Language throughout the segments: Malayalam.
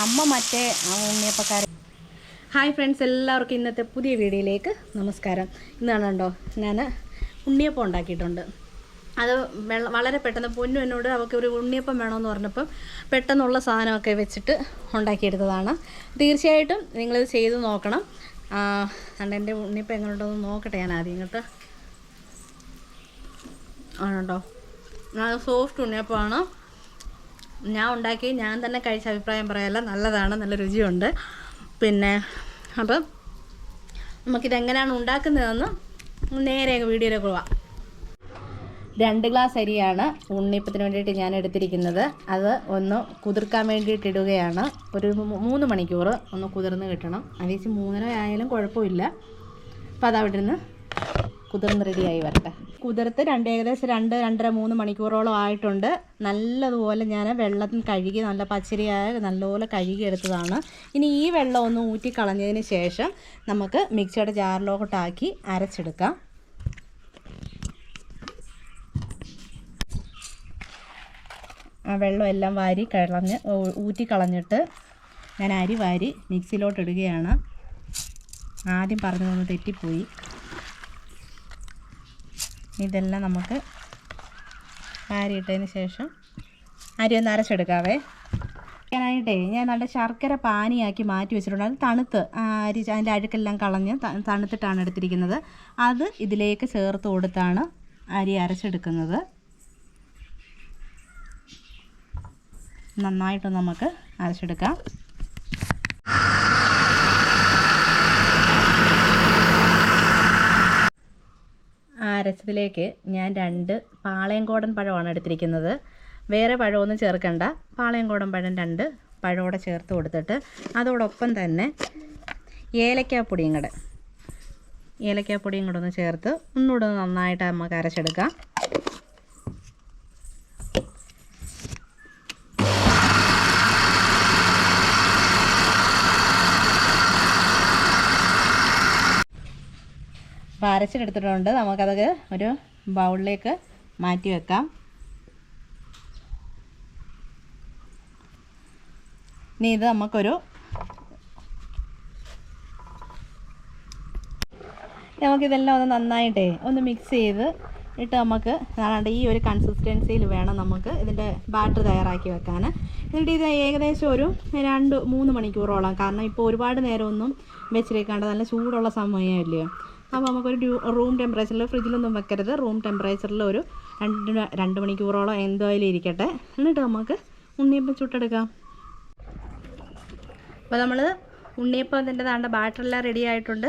അമ്മ മറ്റേ ഉണ്ണിയപ്പക്കാരൻ. ഹായ് ഫ്രണ്ട്സ് എല്ലാവർക്കും ഇന്നത്തെ പുതിയ വീഡിയോയിലേക്ക് നമസ്കാരം. ഇന്നാണ് കണ്ടോ ഞാൻ ഉണ്ണിയപ്പം ഉണ്ടാക്കിയിട്ടുണ്ട്. അത് വളരെ പെട്ടെന്ന് പൊന്നു എന്നോട് അവൾക്ക് ഒരു ഉണ്ണിയപ്പം വേണമെന്ന് പറഞ്ഞപ്പം പെട്ടെന്നുള്ള സാധനമൊക്കെ വെച്ചിട്ട് ഉണ്ടാക്കിയെടുത്തതാണ്. തീർച്ചയായിട്ടും നിങ്ങളിത് ചെയ്ത് നോക്കണം. അതുകൊണ്ട് കണ്ടോ എന്റെ ഉണ്ണിയപ്പം എങ്ങനെയുണ്ടോന്ന് നോക്കട്ടെ ഞാൻ ആദ്യം ഇങ്ങോട്ട്. ആണോ നല്ല സോഫ്റ്റ് ഉണ്ണിയപ്പമാണ്. ഞാൻ ഉണ്ടാക്കി ഞാൻ തന്നെ കഴിച്ച അഭിപ്രായം പറയാമല്ല നല്ലതാണ് നല്ല രുചിയുണ്ട്. പിന്നെ അപ്പം നമുക്കിതെങ്ങനെയാണ് ഉണ്ടാക്കുന്നതെന്ന് നേരെ വീഡിയോയിലേക്ക് പോവാം. രണ്ട് ഗ്ലാസ് അരിയാണ് ഉണ്ണിപ്പത്തിന് വേണ്ടിയിട്ട് ഞാൻ എടുത്തിരിക്കുന്നത്. അത് ഒന്ന് കുതിർക്കാൻ വേണ്ടിയിട്ട് ഇടുകയാണ്. ഒരു മൂന്ന് മണിക്കൂർ ഒന്ന് കുതിർന്ന് കിട്ടണം. അതേച്ച് മൂന്നര ആയാലും കുഴപ്പമില്ല. അപ്പോൾ അതവിടെ നിന്ന് കുതിർന്ന് റെഡിയായി വരട്ടെ. കുതിർത്ത് രണ്ട് ഏകദേശം രണ്ട് രണ്ടര മൂന്ന് മണിക്കൂറോളം ആയിട്ടുണ്ട്. നല്ലതുപോലെ ഞാൻ വെള്ളം കഴുകി നല്ല പച്ചരിയായ നല്ലപോലെ കഴുകി എടുത്തതാണ്. ഇനി ഈ വെള്ളം ഒന്ന് ഊറ്റി കളഞ്ഞതിന് ശേഷം നമുക്ക് മിക്സിയുടെ ജാറിലോട്ടാക്കി അരച്ചെടുക്കാം. ആ വെള്ളം എല്ലാം വാരി കളഞ്ഞ് ഊറ്റി കളഞ്ഞിട്ട് ഞാൻ അരി വാരി മിക്സിയിലോട്ട് ഇടുകയാണ്. ആദ്യം പറഞ്ഞതൊന്ന് തെറ്റിപ്പോയി. ഇതെല്ലാം നമുക്ക് വാരിയിട്ടതിന് ശേഷം അരി ഒന്ന് അരച്ചെടുക്കാവേ. ഞാനായിട്ടേ ഞാൻ നല്ല ശർക്കര പാനിയാക്കി മാറ്റി വെച്ചിട്ടുണ്ട്. അത് തണുത്ത് അരി അതിന്റെ അഴുക്കെല്ലാം കളഞ്ഞ് തണുത്തിട്ടാണ് എടുത്തിരിക്കുന്നത്. അത് ഇതിലേക്ക് ചേർത്ത് കൊടുത്താണ് അരി അരച്ചെടുക്കുന്നത്. നന്നായിട്ട് നമുക്ക് അരച്ചെടുക്കാം ആ അരച്ചതിലേക്ക് ഞാൻ രണ്ട് പാളയംകോടൻ പഴമാണ് എടുത്തിരിക്കുന്നത്. വേറെ പഴമൊന്നും ചേർക്കണ്ട. പാളയംകോടൻ പഴം രണ്ട് പഴമോടെ ചേർത്ത് കൊടുത്തിട്ട് അതോടൊപ്പം തന്നെ ഏലക്കാപ്പൊടിയും കൂടെ. ഏലക്കാപ്പൊടിയും കൂടെ ഒന്ന് ചേർത്ത് ഒന്നുകൂടെ നന്നായിട്ട് നമുക്ക് അരച്ചെടുക്കാം. അപ്പോൾ അരച്ചെടുത്തിട്ടുണ്ട് നമുക്കത് ഒരു ബൗളിലേക്ക് മാറ്റി വെക്കാം. ഇനി ഇത് നമുക്കൊരു നമുക്കിതെല്ലാം ഒന്ന് നന്നായിട്ടേ ഒന്ന് മിക്സ് ചെയ്ത് ഇട്ട് നമുക്ക് അതാണ്ട് ഈ ഒരു കൺസിസ്റ്റൻസിയിൽ വേണം നമുക്ക് ഇതിന്റെ ബാറ്റർ തയ്യാറാക്കി വെക്കാൻ. എന്നിട്ട് ഇത് ഏകദേശം ഒരു രണ്ട് മൂന്ന് മണിക്കൂറോളം. കാരണം ഇപ്പോൾ ഒരുപാട് നേരമൊന്നും വെച്ചിരിക്കാണ്ട് നല്ല ചൂടുള്ള സമയമല്ലയോ അപ്പോൾ നമുക്കൊരു റൂം ടെമ്പറേച്ചറിൽ ഫ്രിഡ്ജിലൊന്നും വെക്കരുത്. റൂം ടെമ്പറേച്ചറിൽ ഒരു രണ്ട് രണ്ട് മണിക്കൂറോളം എന്തായാലും ഇരിക്കട്ടെ. എന്നിട്ട് നമുക്ക് ഉണ്ണിയപ്പം ചുട്ടെടുക്കാം. അപ്പോൾ നമ്മൾ ഉണ്ണിയപ്പം അതിന്റെ താണ്ട ബാറ്ററെല്ലാം റെഡി ആയിട്ടുണ്ട്.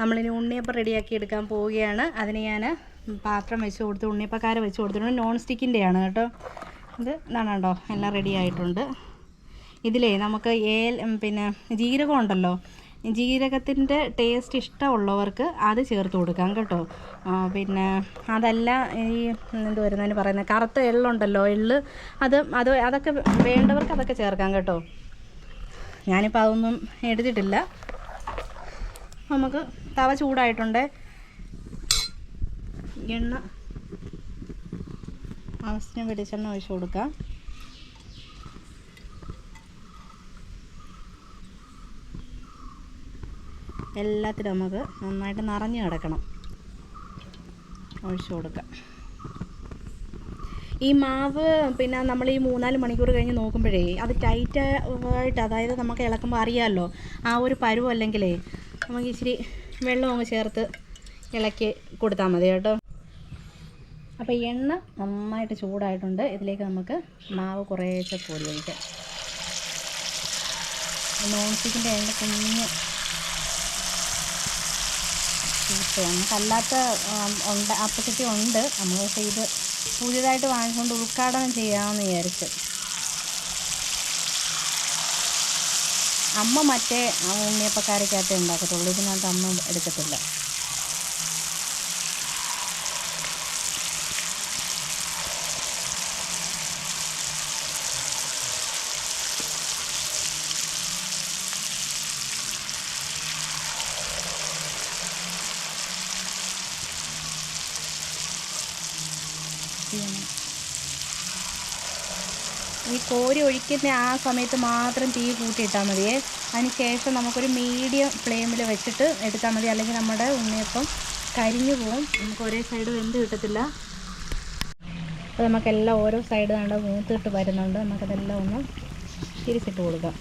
നമ്മളിനി ഉണ്ണിയപ്പം റെഡിയാക്കി എടുക്കാൻ പോവുകയാണ്. അതിന് ഞാൻ പാത്രം വെച്ച് കൊടുത്ത് ഉണ്ണിയപ്പക്കാര വെച്ച് കൊടുത്തിട്ടുണ്ട്. നോൺ സ്റ്റിക്കിന്റെയാണ് കേട്ടോ. ഇത് നാണോ എല്ലാം റെഡി ആയിട്ടുണ്ട്. ഇതിലേ നമുക്ക് ഏൽ പിന്നെ ജീരകം ഉണ്ടല്ലോ ജീരകത്തിന്റെ ടേസ്റ്റ് ഇഷ്ടമുള്ളവർക്ക് അത് ചേർത്ത് കൊടുക്കാം കേട്ടോ. പിന്നെ അതല്ല ഈ എന്ത് വരുന്നതിന് പറയുന്നത്? കറുത്ത എള്ളുണ്ടല്ലോ എള്ള്. അത് അത് അതൊക്കെ വേണ്ടവർക്ക് അതൊക്കെ ചേർക്കാം കേട്ടോ. ഞാനിപ്പോൾ അതൊന്നും എടുത്തിട്ടില്ല. നമുക്ക് തവ ചൂടായിട്ടുണ്ട്. എണ്ണ ആവശ്യത്തിന് വെളിച്ചെണ്ണ ഒഴിച്ച് കൊടുക്കാം. എല്ലാത്തിലും നമുക്ക് നന്നായിട്ട് നിറഞ്ഞു കിടക്കണം. ഒഴിച്ചു കൊടുക്കാം. ഈ മാവ് പിന്നെ നമ്മൾ ഈ മൂന്നാൽ മണിക്കൂർ കഴിഞ്ഞ് നോക്കുമ്പോഴേ അത് ടൈറ്റ് ആയിട്ട് അതായത് നമുക്ക് ഇളക്കുമ്പോൾ അറിയാമല്ലോ ആ ഒരു പരുവ് അല്ലെങ്കിലേ നമുക്ക് ഇച്ചിരി വെള്ളം അങ്ങ് ചേർത്ത് ഇളക്കി കൊടുത്താൽ മതി കേട്ടോ. അപ്പോൾ എണ്ണ നന്നായിട്ട് ചൂടായിട്ടുണ്ട്. ഇതിലേക്ക് നമുക്ക് മാവ് കുറേശ്ശെ കോരി ഒഴിക്കാം. നോൺ സ്റ്റിക്കിന്റെ എണ്ണ കുഞ്ഞ് ചൂട്ട് അല്ലാത്ത ഉണ്ട് അപ്പച്ചട്ടി ഉണ്ട്. നമ്മൾ പക്ഷേ ഇത് പുതിയതായിട്ട് വാങ്ങിക്കൊണ്ട് ഉദ്ഘാടനം ചെയ്യാമെന്ന് വിചാരിച്ച്. അമ്മ മറ്റേ ഉണ്ണിയപ്പക്കാരക്കകത്തേ ഉണ്ടാക്കത്തുള്ളൂ. ഇതിനകത്ത് അമ്മ എടുക്കത്തില്ല. ഈ കോരി ഒഴിക്കുന്ന ആ സമയത്ത് മാത്രം തീ കൂട്ടിയിട്ടാൽ മതിയേ അതിന് ശേഷം നമുക്കൊരു മീഡിയം ഫ്ലെയിമിൽ വെച്ചിട്ട് എടുത്താൽ മതി. അല്ലെങ്കിൽ നമ്മുടെ ഉണ്ണിയപ്പം കരിഞ്ഞു പോവും. നമുക്ക് ഒരേ സൈഡ് വെന്ത് കിട്ടത്തില്ല. അപ്പോൾ നമുക്കെല്ലാം ഓരോ സൈഡ് കണ്ട് മൂത്തിട്ട് വരുന്നുണ്ട്. നമുക്കതെല്ലാം ഒന്ന് തിരിച്ചിട്ട് കൊടുക്കാം.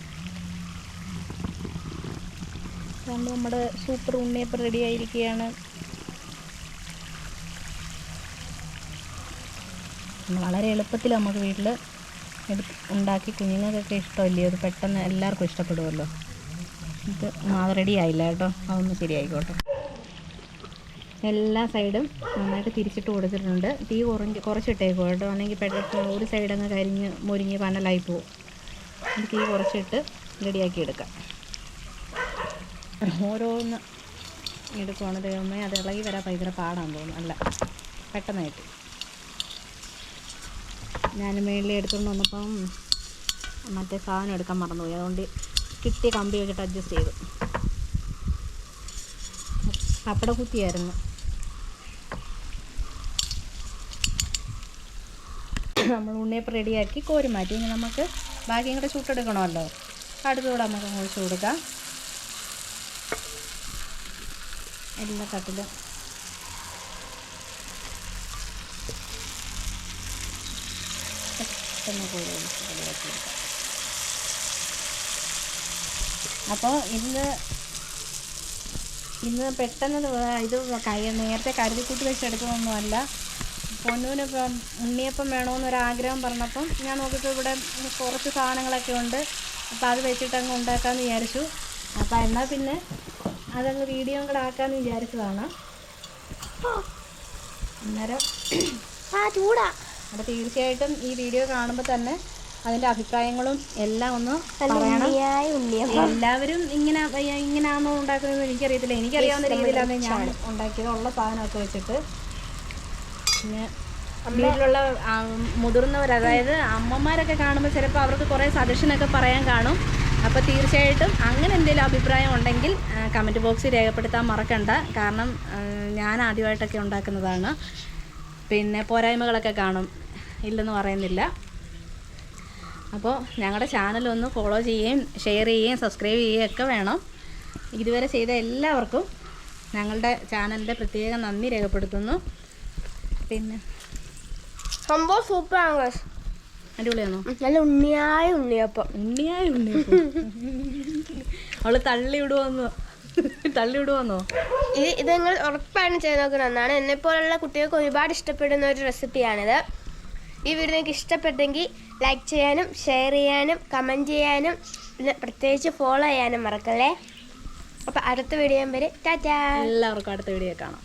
അതുകൊണ്ട് നമ്മുടെ സൂപ്പർ ഉണ്ണിയപ്പം റെഡി ആയിരിക്കുകയാണ്. വളരെ എളുപ്പത്തിൽ നമുക്ക് വീട്ടിൽ ഉണ്ടാക്കി കുഞ്ഞുങ്ങൾക്കൊക്കെ ഇഷ്ടമല്ലേ? അത് പെട്ടെന്ന് എല്ലാവർക്കും ഇഷ്ടപ്പെടുമല്ലോ. ഇത് മാവ് റെഡി ആയില്ല കേട്ടോ. അതൊന്ന് ശരിയായിക്കോട്ടെ. എല്ലാ സൈഡും നന്നായിട്ട് തിരിച്ചിട്ട് കൊടുത്തിട്ടുണ്ട്. തീ കുറഞ്ഞ് കുറച്ചിട്ടേക്കോ കേട്ടോ. അല്ലെങ്കിൽ പെട്ടെന്ന് ഒരു സൈഡ് അങ്ങ് കരിഞ്ഞ് മുരിഞ്ഞ് പനലായി ഇത് തീ കുറച്ചിട്ട് റെഡിയാക്കി എടുക്കാം. ഓരോന്ന് എടുക്കുവാണ് ദൈവമേ. അത് ഇളകി വരാൻ ഭയങ്കര പാടാൻ തോന്നുന്നു. അല്ല പെട്ടെന്നായിട്ട്. ഞാൻ മേളിൽ എടുത്തുകൊണ്ട് വന്നപ്പം മറ്റേ സാധനം എടുക്കാൻ മറന്നുപോയി. അതുകൊണ്ട് കിട്ടിയ കമ്പി വെച്ചിട്ട് അഡ്ജസ്റ്റ് ചെയ്തു. പപ്പട കുത്തിയായിരുന്നു. നമ്മൾ ഉണ്ണിയപ്പം റെഡിയാക്കി കോരി മാറ്റി. ഇനി നമുക്ക് ബാക്കിയും കൂടെ ചുട്ടെടുക്കണമല്ലോ. അടുത്തുകൂടെ നമുക്ക് ഒഴിച്ചു കൊടുക്കാം. എല്ലാ തട്ടിലും പെട്ടെന്ന് കോരി ഒഴിച്ച് അപ്പോൾ ഇന്ന് ഇന്ന് പെട്ടെന്ന് ഇത് കൈ നേരത്തെ കരുതി കൂട്ടി വെച്ചെടുക്കുന്നൊന്നുമല്ല. പൊന്നൂന് ഉണ്ണിയപ്പം വേണമെന്നൊരാഗ്രഹം പറഞ്ഞപ്പം ഞാൻ നോക്കിയപ്പോൾ ഇവിടെ കുറച്ച് സാധനങ്ങളൊക്കെ ഉണ്ട്. അപ്പോൾ അത് വെച്ചിട്ട് അങ്ങ് ഉണ്ടാക്കാമെന്ന് വിചാരിച്ചു. അപ്പോൾ എന്നാൽ പിന്നെ അതങ്ങ് വീഡിയോ കൂടെ ആക്കാമെന്ന് വിചാരിച്ചതാണ്. അന്നേരം ആ ചൂടാ. അപ്പോൾ തീർച്ചയായിട്ടും ഈ വീഡിയോ കാണുമ്പോൾ തന്നെ അതിന്റെ അഭിപ്രായങ്ങളും എല്ലാം ഒന്ന് പറയണം. എല്ലാവരും ഇങ്ങനെ ഇങ്ങനെയാണോ ഉണ്ടാക്കുന്നത് എനിക്കറിയത്തില്ല. എനിക്കറിയാവുന്ന രീതിയിലാണ് ഞാൻ ഉണ്ടാക്കിയത് ഉള്ള സാധനമൊക്കെ വെച്ചിട്ട്. പിന്നെ വീട്ടിലുള്ള മുതിർന്നവർ അതായത് അമ്മമാരൊക്കെ കാണുമ്പോൾ ചിലപ്പോൾ അവർക്ക് കുറേ സജഷനൊക്കെ പറയാൻ കാണും. അപ്പോൾ തീർച്ചയായിട്ടും അങ്ങനെ എന്തെങ്കിലും അഭിപ്രായം ഉണ്ടെങ്കിൽ കമന്റ് ബോക്സിൽ രേഖപ്പെടുത്താൻ മറക്കണ്ട. കാരണം ഞാൻ ആദ്യമായിട്ടൊക്കെ ഉണ്ടാക്കുന്നതാണ്. പിന്നെ പോരായ്മകളൊക്കെ കാണും. ഇല്ലെന്ന് പറയുന്നില്ല. അപ്പോൾ ഞങ്ങളുടെ ചാനലൊന്ന് ഫോളോ ചെയ്യുകയും ഷെയർ ചെയ്യുകയും സബ്സ്ക്രൈബ് ചെയ്യുകയും ഒക്കെ വേണം. ഇതുവരെ ചെയ്ത എല്ലാവർക്കും ഞങ്ങളുടെ ചാനലിന്റെ പ്രത്യേക നന്ദി രേഖപ്പെടുത്തുന്നു. പിന്നെ സംഭവം സൂപ്പറാണ്. അടിപൊളിയാണോ? നല്ല ഉണ്ണിയായ ഉണ്ണിയപ്പം. ഉണ്ണിയായ ഉണ്ണിയപ്പം. അവൾ തള്ളി വിടുവോന്നോ തള്ളി വിടുവോന്നോ ഇത് ഇത് നിങ്ങൾ ഉറപ്പാണ് ചെയ്ത് നോക്കണമെന്നാണ് എന്നെപ്പോലുള്ള കുട്ടികൾക്ക് ഒരുപാട് ഇഷ്ടപ്പെടുന്ന ഒരു റെസിപ്പിയാണിത്. ഈ വീഡിയോ നിങ്ങൾക്ക് ഇഷ്ടപ്പെട്ടെങ്കിൽ ലൈക്ക് ചെയ്യാനും ഷെയർ ചെയ്യാനും കമന്റ് ചെയ്യാനും പിന്നെ പ്രത്യേകിച്ച് ഫോളോ ചെയ്യാനും മറക്കല്ലേ? അപ്പോൾ അടുത്ത വീഡിയോ വരെ ടാറ്റാ. എല്ലാവർക്കും അടുത്ത വീഡിയോ കാണാം.